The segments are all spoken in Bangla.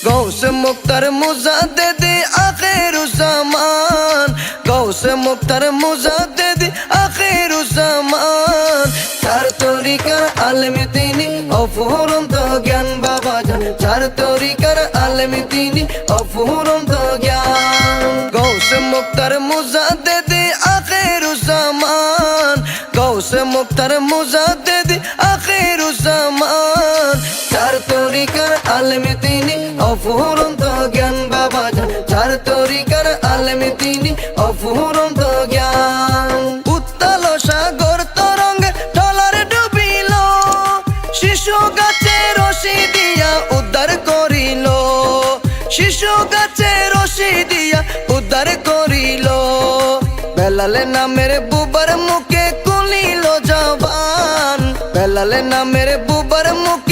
গৌস মুক্তার মুজাদ্দেদি আখিরুজ্জামান গৌস মুক্তার মুজাদ্দেদি আখিরুজ্জামান চার তরিকার আলেমে তিনি অফুরন্ত জ্ঞান বাবা জান চার তরিকার আলেমে তিনি অফুরন্ত জ্ঞান গৌস মুক্তার মুজাদ্দেদি আখিরুজ্জামান গৌস মুক্তার মুজাদ্দেদি আখিরুজ্জামান চার তরিকার আলেমে তিনি অফুরন্ত জ্ঞান বাবা চার তরিকার আলেমে তিনি অফুরন্ত জ্ঞান। উত্তাল সাগর তরঙ্গে ডলার ডুবিল, শিশু গাছে রশি দিয়া উদ্ধার করিল। শিশু গাছে রশি দিয়া উদ্ধার করিল। বেলালে নামের বুবার মুখে কুলিল জবান। বেলালে নামের বুবার মুখে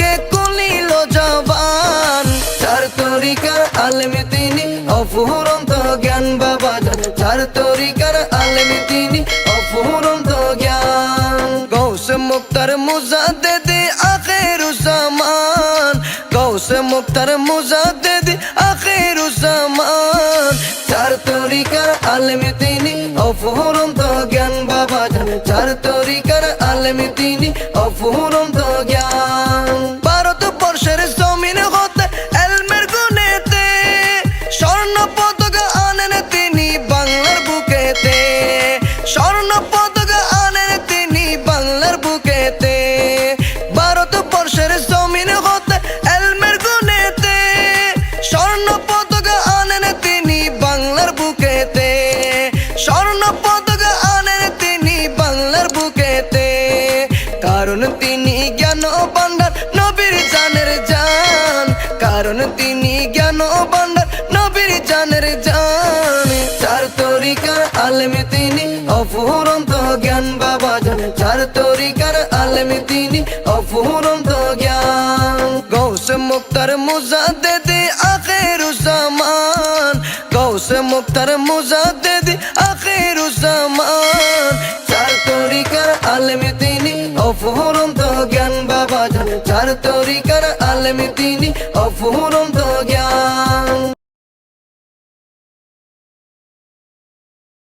আলেমে তিনি অফুরন্ত জ্ঞান বাবা চার তরিকার আলেমে তিনি অফুরন্ত জ্ঞান। গৌস মুক্তার মুজাদ্দেদি আখিরুজ্জামান গৌস মুক্তার মুজাদ্দেদি আখিরুজ্জামান চার তরিকার তিনি অফুরন্ত জ্ঞান বাবা চার তরিকার আলেমে তিনি অফুরন্ত জ্ঞান। তিনি জ্ঞান ভান্ডার নবীর জানের জান। চার তরিকার আলেমে তিনি, অফুরন্ত জ্ঞান বাবা জান। চার তরিকার আলেমে তিনি, অফুরন্ত জ্ঞান। গৌস মুক্তার মুজাদ্দেদি আখিরুজ্জামান। গৌস মুক্তার মুজাদ্দেদি আখিরুজ্জামান। জ্ঞান বাবা চার তরিকার আলেমে তিনি অফুরন্ত জ্ঞান।